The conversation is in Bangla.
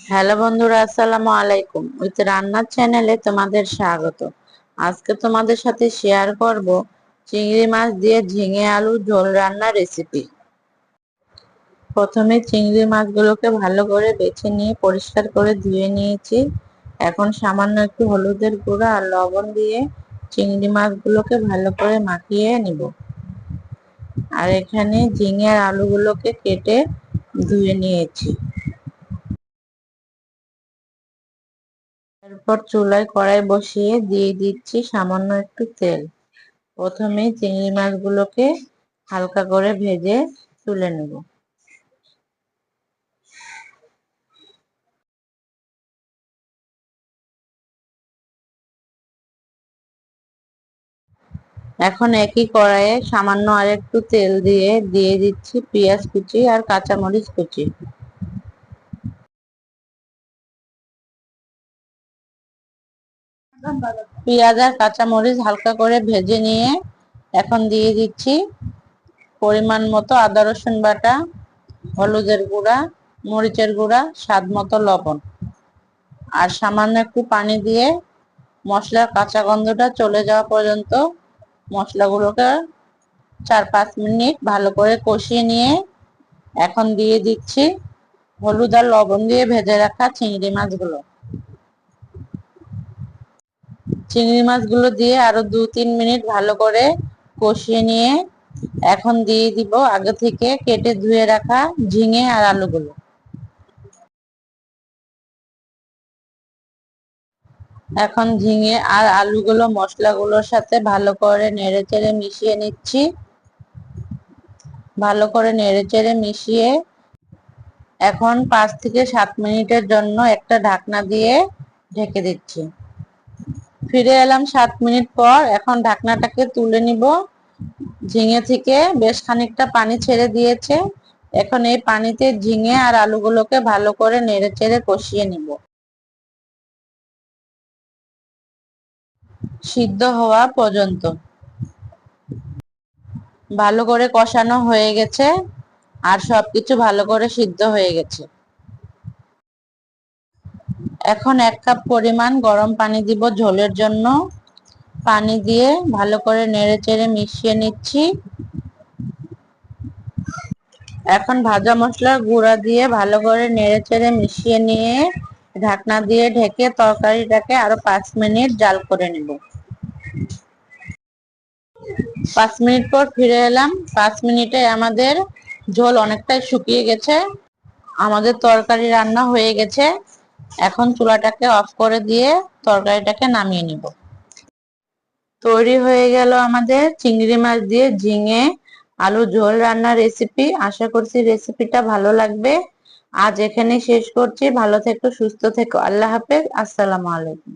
হ্যালো বন্ধুরা, আসসালামু আলাইকুম। উইথ রান্নার চ্যানেলে তোমাদের স্বাগত। আজকে তোমাদের সাথে শেয়ার করব চিংড়ি মাছ দিয়ে ঝিঙে আলু ঝোল রান্নার রেসিপি প্রথমে চিংড়ি মাছগুলোকে ভালো করে বেছে নিয়ে পরিষ্কার করে ধুয়ে নিয়েছি। এখন সামান্য একটু হলুদের গুঁড়া আর লবণ দিয়ে চিংড়ি মাছগুলোকে ভালো করে মাখিয়ে নিব। আর এখানে ঝিঙে আর আলুগুলোকে কেটে ধুয়ে নিয়েছি। এরপর চুলায় কড়াই বসিয়ে দিয়ে দিচ্ছি সামান্য একটু তেল। প্রথমে চিংড়ি মাছগুলোকে হালকা করে ভেজে তুলে নেব। এখন একই কড়াইয়ে সামান্য আর একটু তেল দিয়ে দিয়ে দিচ্ছি পেঁয়াজ কুচি আর কাঁচামরিচ কুচি। পেঁয়াজ আর কাঁচামরিচ হালকা করে ভেজে নিয়ে এখন দিয়ে দিচ্ছি পরিমাণ মতো আদা, রসুন বাটা, হলুদের গুঁড়া, মরিচের গুঁড়া, স্বাদ মতো লবণ। আর সামান্য একটু পানি দিয়ে মশলার কাঁচা গন্ধটা চলে যাওয়া পর্যন্ত মশলাগুলোকে চার পাঁচ মিনিট ভালো করে কষিয়ে নিয়ে এখন দিয়ে দিচ্ছি হলুদ আর লবণ দিয়ে ভেজে রাখা চিংড়ি মাছগুলো। চিংড়ি মাছগুলো দিয়ে আরও দু তিন মিনিট ভালো করে কষিয়ে নিয়ে এখন দিয়ে দিব আগে থেকে কেটে ধুয়ে রাখা ঝিঙে আর আলুগুলো। এখন ঝিঙে আর আলুগুলো, মশলাগুলোর সাথে ভালো করে নেড়ে চেড়ে মিশিয়ে নিচ্ছি। ভালো করে নেড়ে চেড়ে মিশিয়ে এখন পাঁচ থেকে সাত মিনিটের জন্য একটা ঢাকনা দিয়ে ঢেকে দিচ্ছি। ফিরে এলাম সাত মিনিট পর। এখন ঢাকনাটাকে তুলে নিব। ঝিঙে থেকে বেশ খানিকটা পানি ছেড়ে দিয়েছে। এখন এই পানিতে ঝিঙে আর আলুগুলোকে ভালো করে নেড়ে চেড়ে কষিয়ে নিব। সিদ্ধ হওয়া পর্যন্ত। ভালো করে কষানো হয়ে গেছে। আর সবকিছু ভালো করে সিদ্ধ হয়ে গেছে। এখন এক কাপ পরিমাণ গরম পানি দিব ঝোলের জন্য। পানি দিয়ে ভালো করে নেড়ে চেড়ে মিশিয়ে নিচ্ছি। এখন ভাজা মশলার গুঁড়া দিয়ে ভালো করে নেড়ে চেড়ে মিশিয়ে নিয়ে ঢাকনা দিয়ে ঢেকে তরকারিটাকে আরও পাঁচ মিনিট জাল করে নেব। পাঁচ মিনিট পর ফিরে এলাম। পাঁচ মিনিটে আমাদের ঝোল অনেকটাই শুকিয়ে গেছে। আমাদের তরকারি রান্না হয়ে গেছে। এখন চুলাটাকে অফ করে দিয়ে তরকারিটাকে নামিয়ে নিব। তৈরি হয়ে গেল আমাদের চিংড়ি মাছ দিয়ে ঝিঙে, আলু ঝোল রান্নার রেসিপি আশা করছি রেসিপিটা ভালো লাগবে। আজ এখানে শেষ করছি। ভালো থেকো, সুস্থ থেকো। আল্লাহ হাফেজ। আসসালামু আলাইকুম।